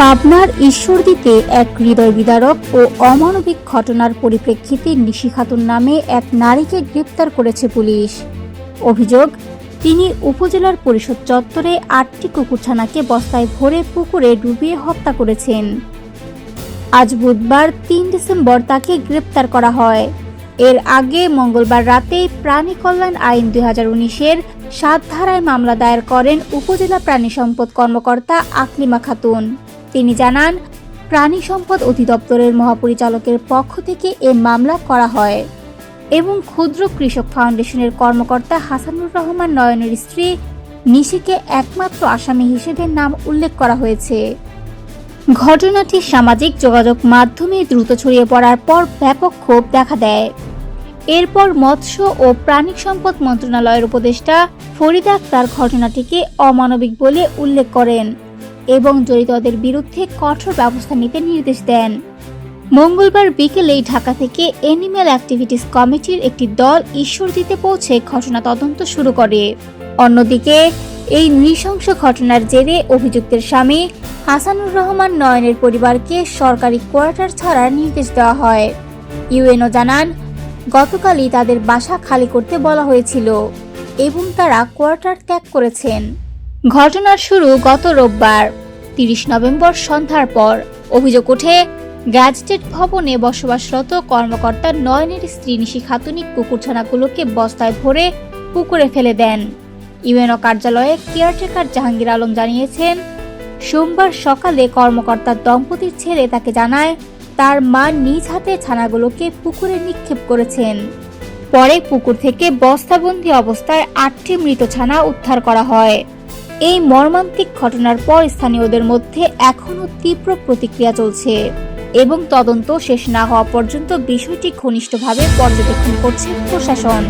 পাবনার ঈশ্বরদীতে এক হৃদয় বিদারক ও অমানবিক ঘটনার পরিপ্রেক্ষিতে নিশি খাতুন নামে এক নারীকে গ্রেপ্তার করেছে পুলিশ। অভিযোগ, তিনি উপজেলার পরিষদ চত্বরে আটটি কুকুরছানাকে বস্তায় ভরে পুকুরে ডুবিয়ে হত্যা করেছেন। আজ বুধবার তিন ডিসেম্বর তাকে গ্রেপ্তার করা হয়। এর আগে মঙ্গলবার রাতে প্রাণী কল্যাণ আইন দুই হাজার উনিশের সাত ধারায় মামলা দায়ের করেন উপজেলা প্রাণী সম্পদ কর্মকর্তা আকলিমা খাতুন। তিনি জানান, প্রাণী সম্পদ অধিদপ্তরের মহাপরিচালকের পক্ষ থেকে এ মামলা করা হয় এবং ক্ষুদ্র কৃষক ফাউন্ডেশনের কর্মকর্তা হাসানুর রহমান নয়নের স্ত্রী নিশিকে একমাত্র আসামি হিসেবে নাম উল্লেখ করা হয়েছে। ঘটনাটি সামাজিক যোগাযোগ মাধ্যমে দ্রুত ছড়িয়ে পড়ার পর ব্যাপক ক্ষোভ দেখা দেয়। এরপর মৎস্য ও প্রাণী সম্পদ মন্ত্রণালয়ের উপদেষ্টা ফরিদ আক্তার ঘটনাটিকে অমানবিক বলে উল্লেখ করেন। এবং জড়িতদের বিরুদ্ধে কঠোর ব্যবস্থা নিতে নির্দেশ দেন। মঙ্গলবার বিকেলেই ঢাকা থেকে এনিম্যাল অ্যাক্টিভিটিস কমিটির একটি দল ঈশ্বরদীতে পৌঁছে ঘটনা তদন্ত শুরু করে। অন্যদিকে, এই নৃশংস ঘটনার জেরে অভিযুক্তের স্বামী হাসানুর রহমান নয়নের পরিবারকে সরকারি কোয়ার্টার ছাড়ার নির্দেশ দেওয়া হয়। ইউএনও জানান, গতকালই তাদের বাসা খালি করতে বলা হয়েছিল এবং তারা কোয়ার্টার ত্যাগ করেছেন। ঘটনার শুরু গত রোববার। তিরিশ নভেম্বর সন্ধ্যার পর। অভিযোগ ওঠে, গ্যাজেটেড ভবনে বসবাসরত কর্মকর্তা নয়নের স্ত্রী নিশি খাতুনি কুকুরছানাগুলোকে বস্তায় ভরে পুকুরে ফেলে দেন। ইউএনও কার্যালয়ে কেয়ারটেকার জাহাঙ্গীর আলম জানিয়েছেন, সোমবার সকালে কর্মকর্তার দম্পতির ছেলে তাকে জানায়, তার মা নিজ হাতে ছানাগুলোকে পুকুরে নিক্ষেপ করেছেন। পরে পুকুর থেকে বস্তাবন্দি অবস্থায় আটটি মৃত ছানা উদ্ধার করা হয়। এই মর্মান্তিক ঘটনার পর স্থানীয়দের মধ্যে এখনও তীব্র প্রতিক্রিয়া চলছে এবং তদন্ত শেষ না হওয়া পর্যন্ত বিষয়টি ঘনিষ্ঠভাবে পর্যবেক্ষণ করছে প্রশাসন।